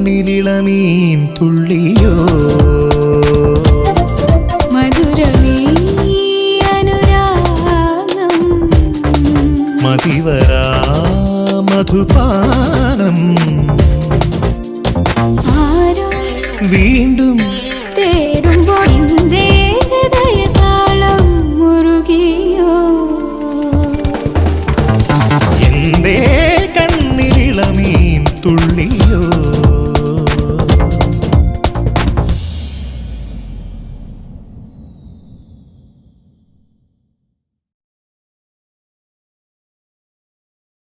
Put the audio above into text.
കണ്ണിലിളമീൻ തുള്ളിയോ? മതിവരാ മധുപാനം. ആരോ വീണ്ടും തേടി